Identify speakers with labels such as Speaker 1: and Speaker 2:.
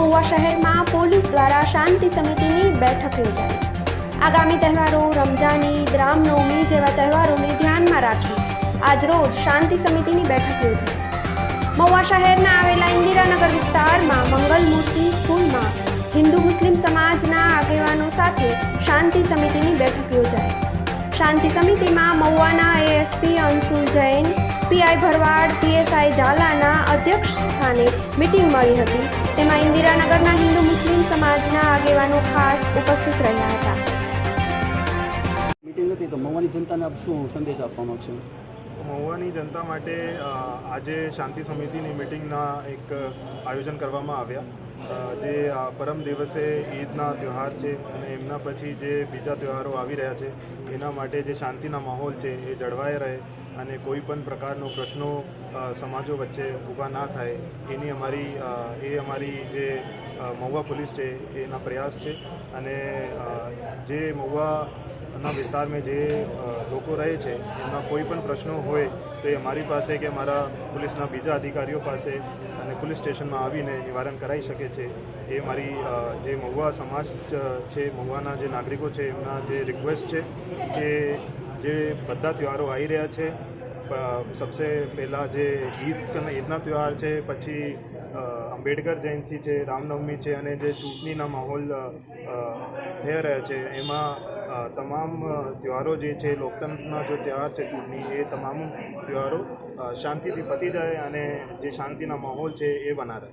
Speaker 1: મહુવા શહેરમાં પોલીસ દ્વારા શાંતિ સમિતિની બેઠક યોજાઈ. આગામી તહેવારો રમઝાન ઈદ રામનવમી જેવા તહેવારોને ધ્યાનમાં રાખી આજરોજ શાંતિ સમિતિની બેઠક યોજાઈ. મહુવા શહેરના આવેલા ઇન્દિરાનગર વિસ્તારમાં મંગલ મૂર્તિ સ્કૂલમાં હિન્દુ મુસ્લિમ સમાજના આગેવાનો સાથે શાંતિ સમિતિની બેઠક યોજાઈ. શાંતિ સમિતિમાં મહુવાના ASP Anshul Jain PI Bharwad PS અધ્યક્ષ સ્થાને મિટિંગ મળી હતી. તેમાં ઇન્દિરાનગરના હિન્દુ મુસ્લિમ સમાજના આગેવાનો ખાસ ઉપસ્થિત રહ્યા હતા.
Speaker 2: મિટિંગ હતી તો મહુવાની જનતાને આપ શું સંદેશ આપવા માગશો
Speaker 3: મહુવાની જનતા માટે આજે શાંતિ સમિતિની મિટિંગના એક આયોજન કરવામાં આવ્યા. જે પરમ દિવસે ઈદના તહેવાર છે અને એમના પછી જે બીજા તહેવારો આવી રહ્યા છે, એના માટે જે શાંતિના માહોલ છે એ જળવાઈ રહે અને કોઈ પણ પ્રકારનો પ્રશ્નો સમાજો વચ્ચે ઊભા ના થાય, એની અમારી એ અમારી જે મહુવા પોલીસ છે એના પ્રયાસ છે અને જે મહુવાના વિસ્તારમાં જે લોકો રહે છે એમના કોઈ પણ પ્રશ્નો હોય તો એ અમારી પાસે કે અમારા પોલીસના બીજા અધિકારીઓ પાસે અને પોલીસ સ્ટેશનમાં આવીને નિવારણ કરાવી શકે છે. એ મારી જે મહુવા સમાજ છે, મહુવાના જે નાગરિકો છે, એમના જે રિક્વેસ્ટ છે કે જે બધા તહેવારો આવી રહ્યા છે. સબસે પહેલાં જે ઈદ અને ઈદના તહેવાર છે, પછી આંબેડકર જયંતિ છે, રામનવમી છે અને જે ચૂંટણીના માહોલ થઈ રહ્યા છે, એમાં તમામ તહેવારો જે છે, લોકતંત્રના જો તહેવાર છે ચૂંટણી, એ તમામ તહેવારો શાંતિથી પતી જાય અને જે શાંતિના માહોલ છે એ બના રહે